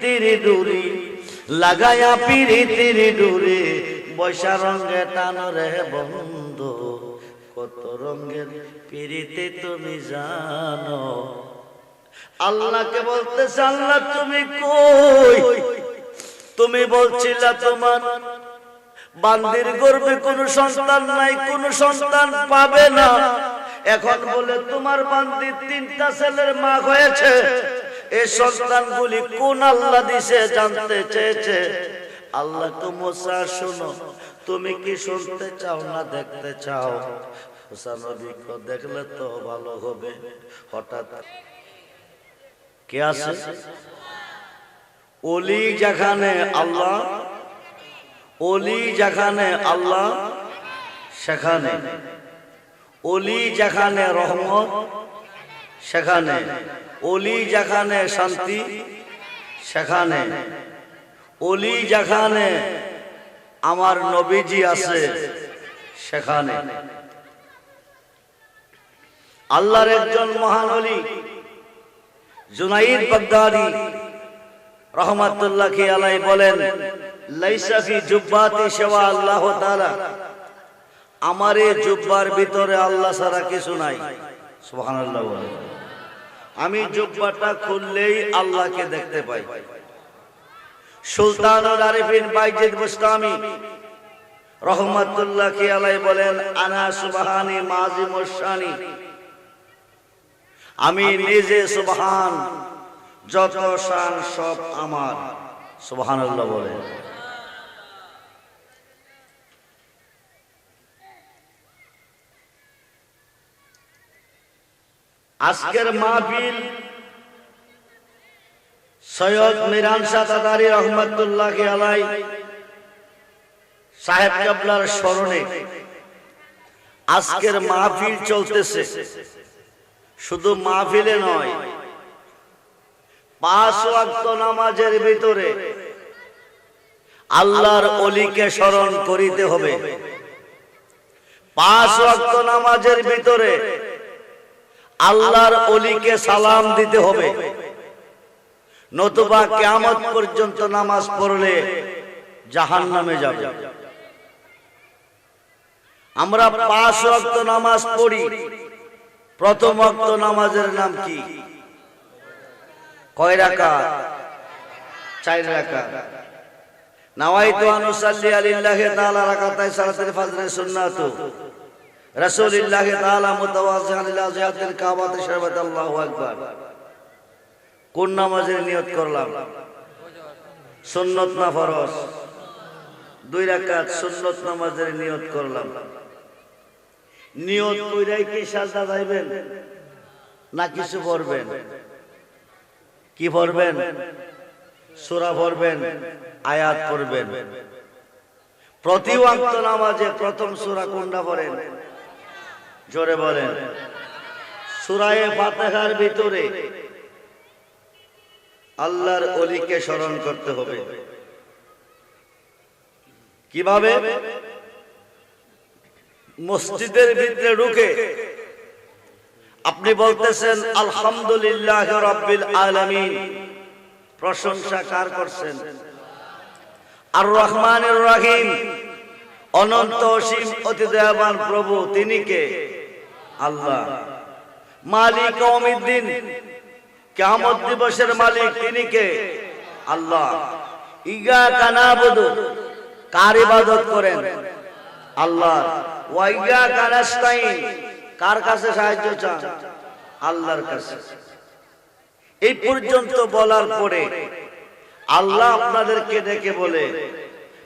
তিরি লাগায়া পিরি তিরি বৈশা রঙে টান রে কত রঙের পিরিতে তুমি জানো। আল্লাহকে আল্লাহ, তুমি কই? তুমি বলছিলা তোমার বান্দির গর্বে কোনো সন্তান নাই, কোনো সন্তান পাবে না। এখন বলে, তোমার বান্দির তিনটা ছেলের মা হয়েছে এই সন্তানগুলি কোন আল্লাহ দিছে জানতে চেয়েছে? আল্লাহ তো মোসা, শোনো, তুমি কি শুনতে চাও না দেখতে চাও? হোসেন দেখলে তো ভালো হবে। হঠাৎ কে আছে? অলি যেখানে আল্লাহ অলি যেখানে আল্লাহ, সেখানে। অলি যেখানে রহমত, সেখানে। অলি যেখানে শান্তি, সেখানে। অলি যেখানে আমার নবীজি আছে, সেখানে। আল্লাহর একজন মহান অলি, জুনাইদ বাগদাদি রহমাতুল্লাহ আলাই বলেন, লাইসা ফি জুব্বাতি সেবা আল্লাহ তাআলা। আমার এই জুব্বার ভিতরে আল্লাহ ছাড়া কিছু নাই। সুবহানাল্লাহ বলেন। আমি জুব্বাটা খুললেই আল্লাহকে দেখতে পাই। সুলতানুল আরিফিন বাইজিদ বুস্তামি রহমাতুল্লাহ আলাই বলেন আনা সুবহানি মাজি মুশানি আমি নিজে সুবহান যত শান সব আমার। সুবহানাল্লাহ বলে আজকের মাহফিল সৈয়দ মিরান সাদাদারি রহমতুল্লাহ আলাই সাহেব কাবলার স্মরণে আজকের মাহফিল চলতেছে। শুধু মাহফিলে নয়, পাঁচ ওয়াক্ত নামাজের ভিতরে আল্লাহর অলিকে স্মরণ করিতে হবে। পাঁচ ওয়াক্ত নামাজের ভিতরে আল্লাহর অলিকে সালাম দিতে হবে। নতুবা কেয়ামত পর্যন্ত নামাজ পড়লে জাহান নামে যাবে। আমরা পাঁচ ওয়াক্ত নামাজ পড়ি। প্রথম ওয়াক্ত নামাজের নাম কি? কয় রাখা চার রাখা নাওয়াইতু আন উসাল্লি আলিল্লাহি তাআলা রাকাতাই সালাতুল ফজর সুন্নাতু। রাসূলিল্লাহি তাআলা মুতাওয়াজ্জিহান ইলা জিহাতিল কাবাতি শরবত আল্লাহু আকবার। কোন নামাজের নিয়ত করলাম? সুন্নত না ফরজ? দুই রাকাত সুন্নত নামাজের নিয়ত করলাম। নিয়ত কইরাই কি সাজদা যাইবেন? না কিছু পড়বেন? কি পড়বেন? সূরা পড়বেন, আয়াত পড়বেন। প্রতি ওয়াক্ত নামাজে প্রথম সূরা কোনটা পড়েন? জোরে বলেন। সূরায়ে ফাতিহার ভিতরে আল্লাহর অলিকে স্মরণ করতে হবে। কীভাবে? মসজিদের ভিতরে ঢুকে। আপনি বলতেছেন, আলহামদুলিল্লাহ রাব্বিল আলামিন। প্রশংসা কার করছেন? আর রহমানের রহিম, অনন্ত অসীম, অতি দয়াবান প্রভু, তিনি কে? আল্লাহ। মালিক অমিদ্দিন কেমত দিবসের মালিক তিনি কে? আল্লাহ। ইগা কানা কানাবুদু কার ইবাদত করেন? আল্লাহ। ওয়াইগা কানাস্তাইন কার কাছে সাহায্য চান? আল্লাহর কাছে। এই পর্যন্ত বলার পরে আল্লাহ আপনাদেরকে ডেকে বলে,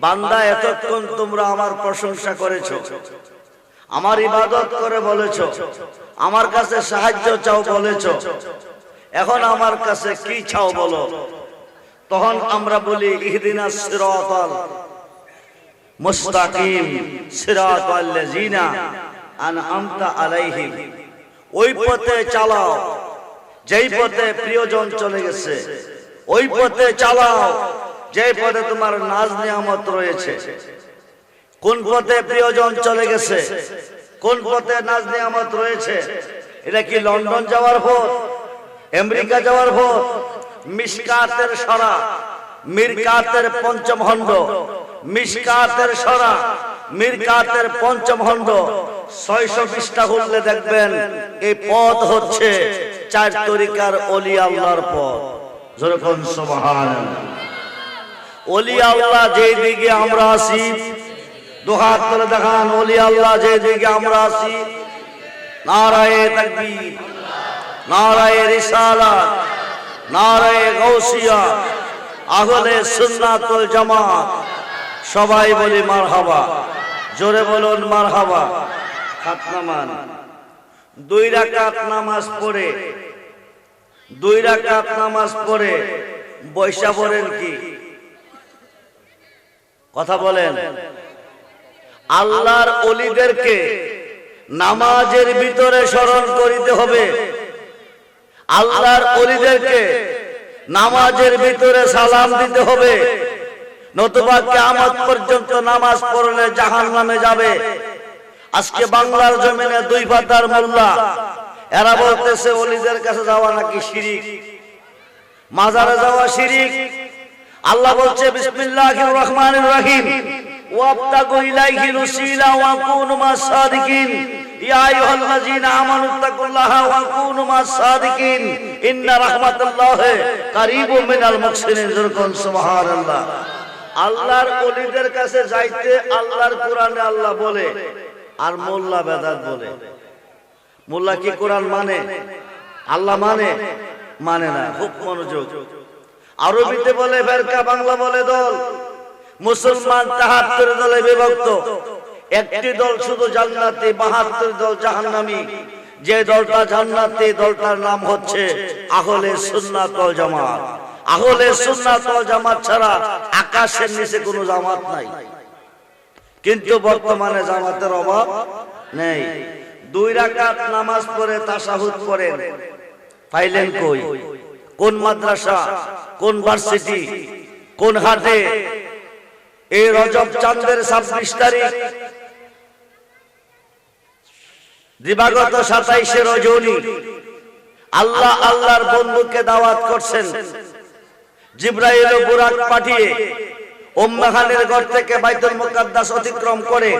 বান্দা, এতক্ষণ তোমরা আমার প্রশংসা করেছ। আমার ইবাদত করে বলেছ, আমার কাছে সাহায্য চাও বলেছ, এখন আমার কাছে কি চাও বলো? তখন আমরা বলি, ইহদিনা সিরাতাল মুস্তাকিম, সিরাতাল লাযিনা আনআমতা আলাইহিম। ওই পথে চালাও, যেই পথে প্রিয়জন চলে গেছে, ওই পথে চালাও, যেই পথে তোমার নাজ নিয়ামত রয়েছে। কোন পথে প্রিয়জন চলে গেছে? কোন পথে নাজ নিয়ামত রয়েছে? এটা কি লন্ডন যাওয়ার পথ? আমেরিকা যাওয়ার পথ? মিসকাতের সরা, মিরকাতের পঞ্চম খণ্ড মিসকাতের সরা, মিরকাতের পঞ্চম খণ্ড ছয়শো পৃষ্ঠা খুললে দেখবেন, এই পথ হচ্ছে চার তরিকার অলি আল্লাহর পথ। যেরকম সবহান অলি আল্লাহ যেই দিকে আমরা আসি দুহাত করে দেখান অলি আল্লাহ, যে দিকে আমরা আসি নারায়ে তাকবীর, নারায়ে রিসালাত, নারায়ে গৌসিয়া আহলে সুন্নাতুল জামাত। সবাই বলি মারহাবা, জোরে বলুন মারহাবা। হাত নামান দুই রাকাত নামাজ পড়ে, দুই রাকাত নামাজ পড়ে, বৈশা পড়েন কি? কথা বলেন। আল্লাহর অলিদেরকে নামাজের ভিতরে স্মরণ করিতে হবে। আল্লাহর অলিদেরকে নামাজের ভিতরে সালাম দিতে হবে। নতুবা কেয়ামত পর্যন্ত নামাজ পড়লে জাহান নামে যাবে। আজকে বাংলার জমিনে দুই পাতার মোল্লা। এরা বলতেছে অলিদের কাছে যাওয়া নাকি শিরিক। মাজারে যাওয়া শিরিক। আল্লাহ বলছে বিসমিল্লাহির রহমানির রহিম। ওয়াবতাগু ইলাইহিল উসিলা ওয়া কুনু মাস সাদিকিন। ইয়া আইয়ুহাল্লাযীনা আমানু তাকুল্লাহা ওয়া কুনু মাস সাদিকিন। ইন্না রাহমাতাল্লাহি কারীবুম মিনাল মুহসিনিন। যুরকুন সুবহানাল্লাহ। আল্লাহর ওলিদের কাছে যাইতে আল্লাহর কোরআনে আল্লাহ বলে আর মোল্লা বেদাত বলে। মোল্লা কি কোরআন মানে? আল্লাহ মানে? মানে না, খুব মনোযোগ। আরবিতে বলে, ফেরকা বাংলা বলে দল। মুসলমান তাহাত্তর দলে বিভক্ত। একটি দল শুধু জান্নাতে, বাহাত্তর দল জাহান্নামি। যে দলটা জান্নাতি, দলটার নাম হচ্ছে আহলে সুন্নাত জামাত। আহলে সুন্নাত জামাত ছাড়া আকাশের নিচে কোনো জামাত নাই। কিন্তু বর্তমানে জামাতের অভাব নেই। দুই রাকাত নামাজ পড়ে তাসাহুদ করেন পাইলেন কই? কোন মাদ্রাসা, কোন ভার্সিটি, কোন হাটে এই রজব চাঁদের ছাব্বিশ তারিখ। দিবাগত সাতাইশে রজনী। আল্লাহ আল্লাহর বন্ধুকে দাওয়াত করছেন। জিব্রাইল বুরাক পাঠিয়ে উম্মাহানের ঘর থেকে বাইতুল মুকাদ্দাস অতিক্রম করে,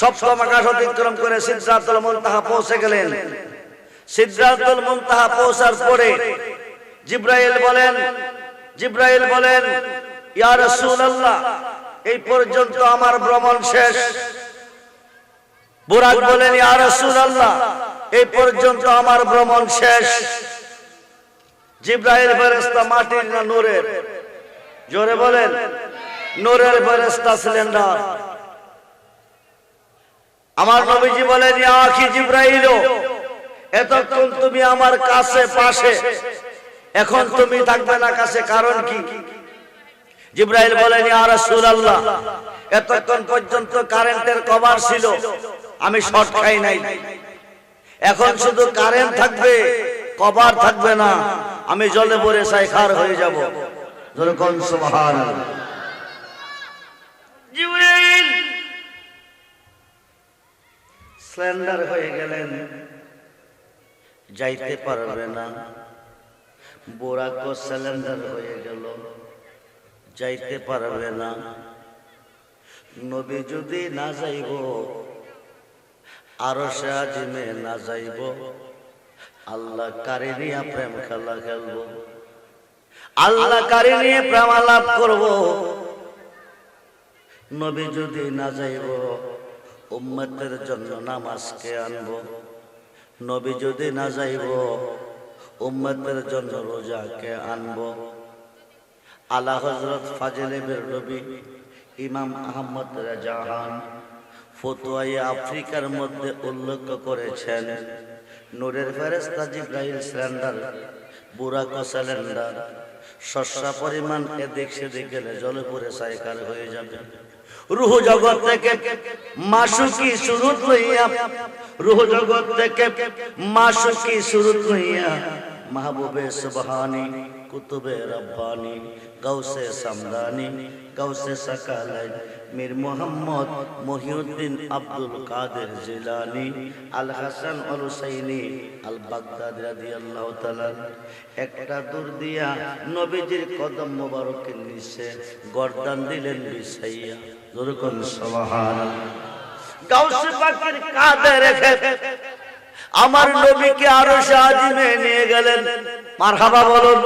সপ্তম আকাশ অতিক্রম করে সিদ্ধাতুল মুনতাহা পৌঁছে গেলেন। সিদ্ধাতুল মুনতাহা পৌঁছার পরে জিব্রাইল বলেন জিব্রাইল বলেন এই পর্যন্ত আমার ভ্রমণ শেষ। বুরাক বলেন, ইয়া রাসূলুল্লাহ, এই পর্যন্ত আমার ভ্রমণ শেষ। জিব্রাইল ফেরেশতা মাটির না নূরের? জোরে বলেন, নূরের ফেরেশতা সিলিন্ডার আমার নবীজি বলেন আখি জিব্রাইল, এতক্ষণ তুমি আমার কাছে, পাশে। এখন তুমি থাকবে না, কাছে কারণ কি? জিব্রাইল বলেন ইয়া রাসূলুল্লাহ এতক্ষণ পর্যন্ত কারেন্টের কভার ছিল আমি শর্ট খাই নাই। এখন শুধু কারেন্ট থাকবে কভার থাকবে না। আমি জলে পড়ে সাইখার হয়ে যাব। সুবহানাল্লাহ। জিব্রাইল স্ল্যান্ডার হয়ে গেলেন। যাইতে পারবে না। বোরাকো সিলিন্ডার হয়ে গেল। যাইতে পারবে না। নবী যদি না যাইব, আরও সে আজিমে না যাইব। আল্লাহ কারি নিয়ে প্রেম খেলা খেলব? আল্লাহ কারি নিয়ে প্রেম আলাপ করব? নবী যদি না যাইব, উম্মতের জন্য নামাজকে আনব? নবী যদি না যাইব, উম্মতের জন্য রোজাকে আনব? আলা হজরত ফাজিলে নবী ইমাম আহমদ রাজাহান ফতুয়াই আফ্রিকার মধ্যে উল্লেখ করেছেন। নূরের ফেরেস্তা জিব্রাহিল সিলিন্ডার বুরাক সিলিন্ডার, শস্যা পরিমাণ এদিক সেদিক গেলে জলে পরে সাইকার হয়ে যাবে। রুহ জগৎ থেকে মাসুকি সুরুত লইয়া, রুহ জগৎ থেকে মাসুকি সুরুত লইয়া, মাহবুবে সুবহানি, কুতুবে রব্বানি গাউসে সামদানি গাউসে সাকালাইন Mir Muhammad Mohiuddin Abdul Qadir Jilani, Al Hasan আল হুসাইনি, আল বাগদাদ রাদিয়াল্লাহু তাআলা। একটা দূর দিয়া নবীজির কদম মোবারকের নিচে গর্দান দিলেন বিছাইয়া। যেরকম সুবহানাল্লাহ। গাউসে পাকের কাঁধে রেখে আমার নবীকে আরও আজিমে নিয়ে গেলেন। মারহাবা বলুন।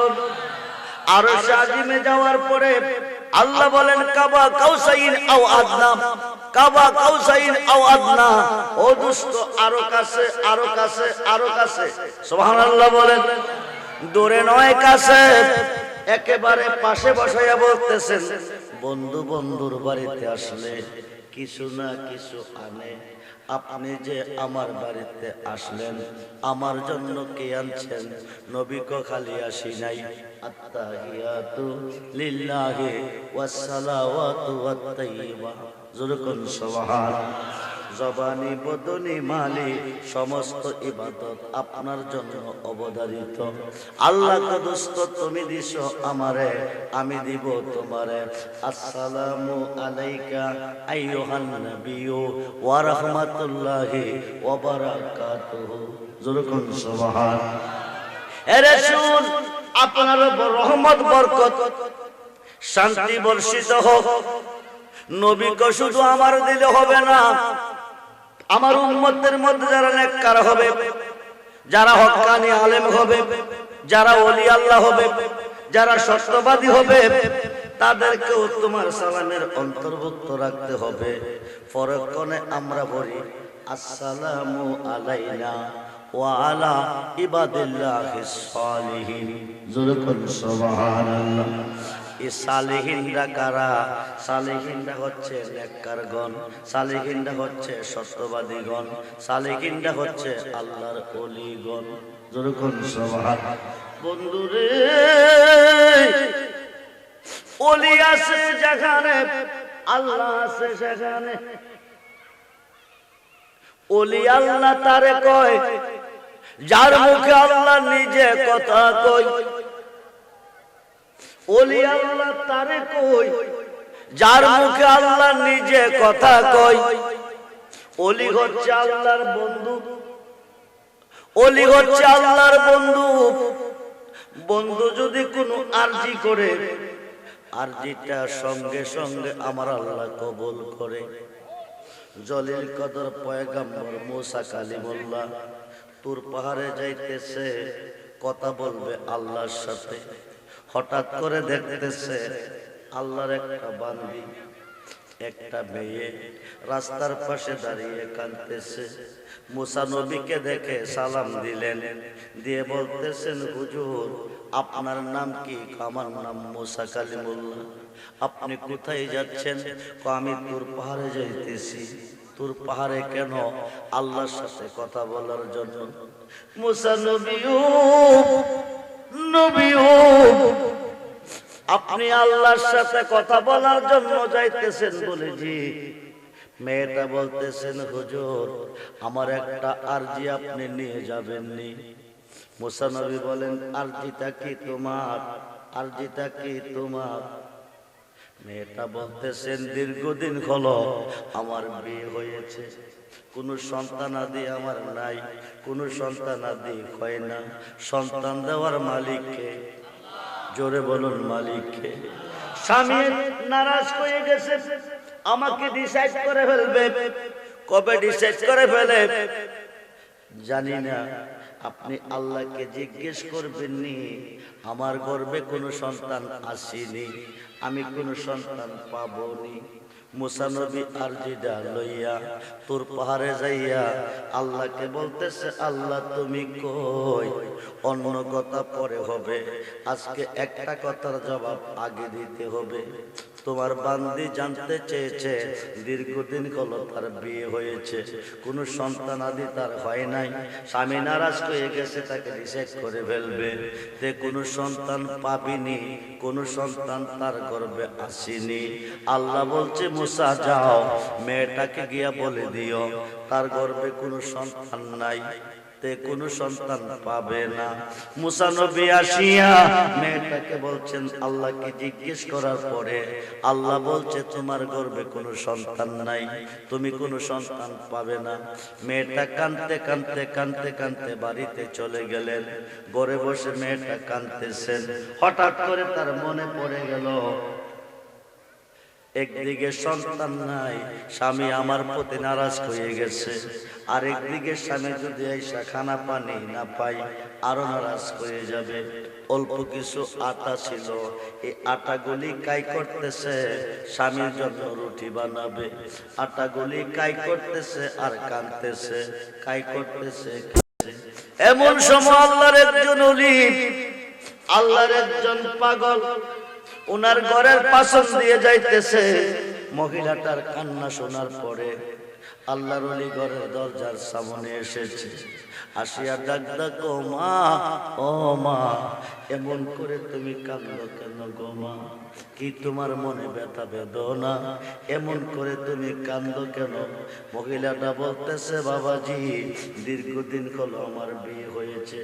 আরও আজিমে যাওয়ার পরে আল্লাহ বলেন, কাবা কাউসাইন আও আদনা, কাবা কাউসাইন আও আদনা। ও দুষ্ট, আরও কাছে আরও কাছে আরও কাছে। সুবহানাল্লাহ বলেন, দূরে নয় কাছে। একেবারে পাশে বসাইয়া বলতেছেন, বন্ধু বন্ধুর বাড়িতে আসলে কিছু না কিছু আনে। আপনি যে আমার বাড়িতে আসলেন, আমার জন্য কে আনছেন? নবী খালি আসি নাই। আত্তাহিয়াতু লিল্লাহি ওয়াস সালাওয়াতু ওয়াত তাইয়্যিবা যুরকুন জবানি, বদনি, মালি, সমস্ত ইবাদত আপনার জন্য অবধারিত। আল্লাহ কদুস্ত তুমি দিস আমারে, আমি দিব তোমারে। আসসালামু আলাইকা আইয়ুহান নাবিয়্যু ওয়া রাহমাতুল্লাহি ওয়া বারাকাতুহু। যুরকুন সুবহান এ রাসূল আপনার রহমত, বরকত। শান্তি বর্ষিত হোক। নবীকে শুধু আমার দিলে হবে না, আমার উম্মতের মধ্যে যারা নেককার হবে, যারা হক্কানি আলেম হবে, যারা ওলি আল্লাহ হবে, যারা সত্যবাদী হবে, তাদেরকেও তোমার সালামের অন্তর্ভুক্ত রাখতে হবে। পরক্ষণে আমরা বলি, আসসালামু আলাইনা। ওয়া আলা ইবাদিল্লাহিস সালিহিন যুরকুন সুবহানাল্লাহ। এই সালেহিনরা কারা? সালেহিনরা হচ্ছে নেককারগণ সালেহিনরা হচ্ছে সত্যবাদীগণ সালেহিনরা হচ্ছে আল্লাহর অলিগণ যেরকম সবার বন্ধুরে অলি আছে যেখানে আল্লাহ আছে সেখানে। অলি আল্লাহ তারে কয় যার মুখে আল্লাহ নিজে কথা কয় ওলি আল্লাহ তারে কই, যার মুখে আল্লাহ নিজে কথা কই, ওলি হচ্ছে আল্লাহর বন্ধু, ওলি হচ্ছে আল্লাহর বন্ধু। বন্ধু যদি কোনো আরজি করে, আরজিটা সঙ্গে সঙ্গে আমার আল্লাহ কবুল করে। জলিল কদর পয়গাম্বর মোসা কালিমুল্লাহ। তোর পাহাড়ে যাইতেছে, কথা বলবে আল্লাহর সাথে। হঠাৎ করে দেখতেছে, আল্লাহর একটা বান্দি, একটা মেয়ে রাস্তার পাশে দাঁড়িয়ে কাঁদতেছে। মুসা নবীকে দেখে সালাম দিলেন, দিয়ে বলতেছেন, হুজুর, আপনার নাম কি? আমার নাম মুসা কালিমুল্লাহ। আপনি কোথায় যাচ্ছেন? আমি তোর পাহাড়ে যাইতেছি। তোর পাহাড়ে কেন আল্লাহর সাথে কথা বলার জন্য? আপনি আল্লাহর সাথে কথা বলার জন্য যাইতেছেন বলে জি মেয়েটা বলতেছেন, হুজুর, আমার একটা আরজি আপনি নিয়ে যাবেননি। মুসানবী বলেন, আরজিটা কি তোমার? আরজিটা কি তোমার? মেয়েটা বলতেছেন, দীর্ঘদিন হলো আমার বিয়ে হয়েছে। কোন সন্তান আদি আমার নাই, কোন সন্তান আদি হয় না। সন্তান দেওয়ার মালিককে, জোরে বলুন মালিককে। স্বামী নারাজ হয়ে গেছে। আমাকে ডিসাইড করে ফেলবে। কবে ডিসাইড করে ফেলে? জানি না। আপনি আল্লাহকে জিজ্ঞেস করবেন নি আমার গর্বে কোনো সন্তান আসেনি, আমি কোনো সন্তান পাবনি। মুসানবী আরজিদা লইয়া তোর পাহাড়ে যাইয়া আল্লাহকে বলতেছে, আল্লাহ, তুমি কই? অন্য কথা পরে হবে। আজকে একটা কথার জবাব আগে দিতে হবে। তোমার বান্দি জানতে চেয়েছে, দীর্ঘদিন কল তার বিয়ে হয়েছে। কোনো সন্তান আদি তার হয় নাই। স্বামী নারাজ হয়ে গেছে, তাকে রিসেট করে ফেলবে। তে কোনো সন্তান পাবিনি, কোনো সন্তান তার গর্বে আসেনি। আল্লাহ বলছে, মুসা, যাও। মেয়েটাকে গিয়া বলে দিও। তার গর্বে কোনো সন্তান নাই। তে কোনো সন্তান পাবে না। মুসা নবী আসিয়া মেয়েটাকে বলছেন আল্লাহকে জিজ্ঞেস করার পরে আল্লাহ বলছে তোমার গর্ভে কোনো সন্তান নাই তুমি কোনো সন্তান পাবে না। মেয়েটা কানতে কানতে কানতে কানতে বাড়িতে চলে গেলেন। ঘরে বসে মেয়েটা কানতেছেন হঠাৎ করে তার মনে পড়ে গেল একদিকে সন্তান নাই, স্বামী আমার প্রতি নারাজ হয়ে গেছে। আর একদিকে স্বামী যদি এসা খানা পানি না পাই আরও নারাজ হয়ে যাবে। অল্প কিছু আটা ছিল, এই আটাগুলি কাই করতেছে? স্বামীর জন্য রুটি বানাবে। আটাগুলি কাই করতেছে আর কাঁদতেছে কাই করতেছে এমন সময় আল্লাহর একজন অলিম আল্লাহর একজন পাগল ওনার ঘরের পাশন দিয়ে যাইতেছে। মহিলাটার কান্না শোনার পরে আল্লাহর অলি ঘরের দরজার সামনে এসেছে। আসিয়া ডাক ডাক, ও মা ও মা, এমন করে তুমি কান্দ কেন গো মা? কি তোমার মনে ব্যথা বেদনা? এমন করে তুমি কান্দ কেন? মহিলাটা বলতেছে, বাবাজি, দীর্ঘদিন হলো আমার বিয়ে হয়েছে।